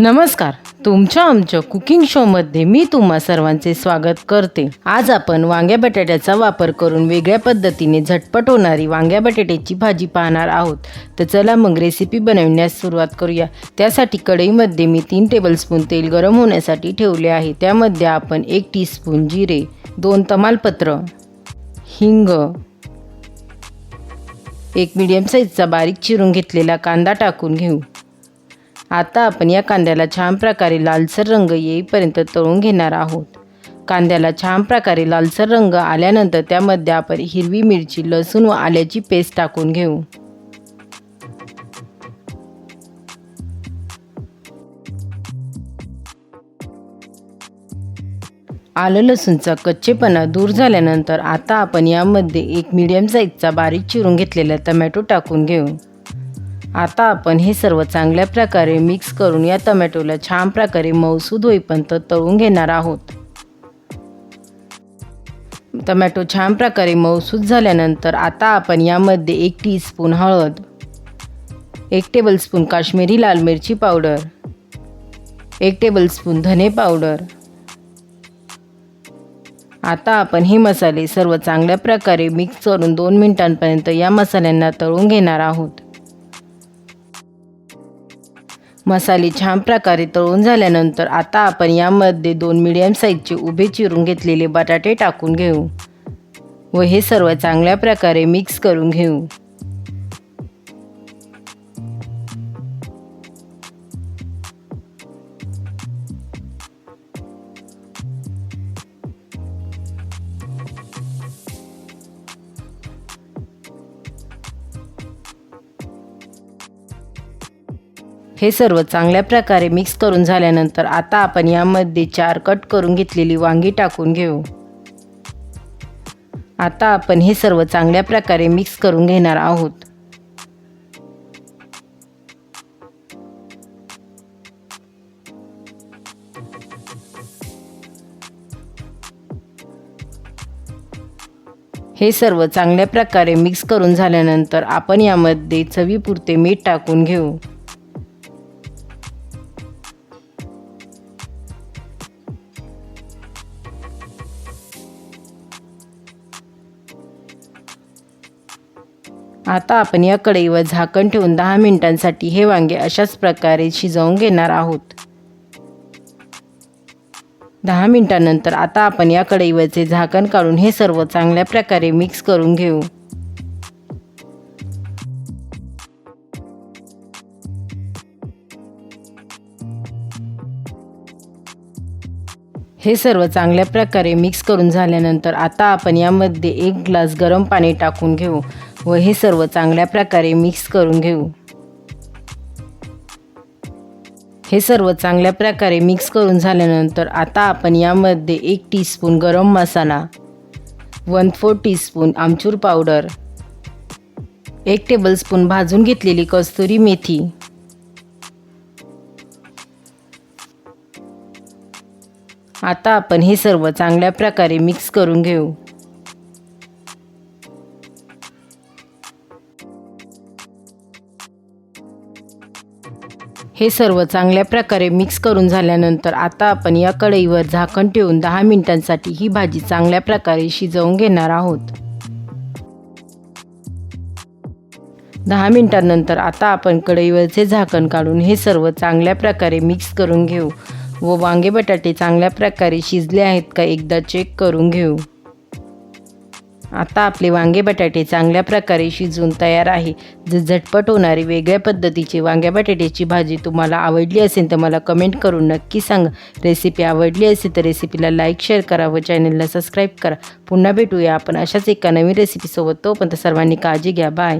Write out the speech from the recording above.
नमस्कार. तुमच्या आमच्या कुकिंग शोमध्ये मी तुम्हा सर्वांचे स्वागत करते. आज आपण वांग्या बटाट्याचा वापर करून वेगळ्या पद्धतीने झटपट होणारी वांग्या बटाट्याची भाजी पाहणार आहोत. तर चला मग रेसिपी बनवण्यास सुरुवात करूया. त्यासाठी कढईमध्ये मी तीन टेबलस्पून तेल गरम होण्यासाठी ठेवले आहे. त्यामध्ये आपण एक टीस्पून जिरे दोन तमालपत्र हिंग एक मीडियम साईजचा बारीक चिरून घेतलेला कांदा टाकून घेऊ. आता आपण या कांद्याला छान प्रकारे लालसर रंग येईपर्यंत तळून घेणार आहोत. कांद्याला छान प्रकारे लालसर रंग आल्यानंतर त्यामध्ये आपण हिरवी मिरची लसूण व आल्याची पेस्ट टाकून घेऊ. आलं लसूणचा कच्चेपणा दूर झाल्यानंतर आता आपण यामध्ये एक मीडियम साईजचा बारीक चिरून घेतलेला टमॅटो टाकून घेऊ. आता आपण हे सर्व चांगल्या प्रकारे मिक्स करून या टमॅटोला छान प्रकारे मऊसूद होईपर्यंत तळून घेणार आहोत. टमॅटो छान प्रकारे मऊसूद झाल्यानंतर आता आपण यामध्ये एक टीस्पून हळद एक टेबलस्पून काश्मीरी लाल मिरची पावडर एक टेबलस्पून धने पावडर. आता आपण हे मसाले सर्व चांगल्या प्रकारे मिक्स करून दोन मिनिटांपर्यंत या मसाल्यांना तळून घेणार आहोत. मसाले छान प्रकारे तळून झाल्यानंतर आता आपण यामध्ये दोन मिडियम साईजचे उभे चिरून घेतलेले बटाटे टाकून घेऊ. व हे सर्व चांगल्या प्रकारे मिक्स करून घेऊ. हे सर्व चांगल्या प्रकारे मिक्स करून झाल्यानंतर आता आपण यामध्ये चार कट करून घेतलेली वांगी टाकून घेऊ. आता आपण हे सर्व चांगल्या प्रकारे मिक्स करून घेणार आहोत. हे सर्व चांगल्या प्रकारे मिक्स करून झाल्यानंतर आपण यामध्ये चवीपुरते मीठ टाकून घेऊ. आता आपण या कढईवर झाकण ठेवून दहा मिनिटांसाठी हे वांगे अशाच प्रकारे शिजवून घेणार आहोत. दहा मिनिटांनंतर आता आपण या कढईवरचे झाकण काढून हे सर्व चांगल्या प्रकारे मिक्स करून घेऊ. हे सर्व चांगल्या प्रकारे मिक्स करून झाल्यानंतर आता आपण यामध्ये एक ग्लास गरम पाणी टाकून घेऊ. व हे सर्व चांगल्या प्रकारे मिक्स करून घेऊ. हे सर्व चांगल्या प्रकारे मिक्स करून झाल्यानंतर आता आपण यामध्ये एक teaspoon garam masala one four teaspoon amchur powder एक टेबलस्पून भाजून घेतलेली कस्तुरी मेथी आता आपण हे सर्व चांगल्या प्रकारे मिक्स करून घेऊ. हे सर्व चांगल्या प्रकारे मिक्स करून झाल्यानंतर आता आपण या कढईवर झाकण ठेवून दहा मिनिटांसाठी ही भाजी चांगल्या प्रकारे शिजवून घेणार आहोत. दहा मिनिटांनंतर आता आपण कढईवरचे झाकण काढून हे सर्व चांगल्या प्रकारे मिक्स करून घेऊ व वांगे बटाटे चांगल्या प्रकारे शिजले आहेत का एकदा चेक करून घेऊ. आता आपले वांगे बटाटे चांगल्या प्रकारे शिजून तयार आहे. जर झटपट होणारी वेगळ्या पद्धतीची वांग्या बटाट्याची भाजी तुम्हाला आवडली असेल तर मला कमेंट करून नक्की सांगा. रेसिपी आवडली असेल तर रेसिपीला लाईक शेअर करा व चॅनलला सबस्क्राईब करा. पुन्हा भेटूया आपण अशाच एका नवीन रेसिपीसोबत तोपर्यंत सर्वांनी काळजी घ्या. बाय.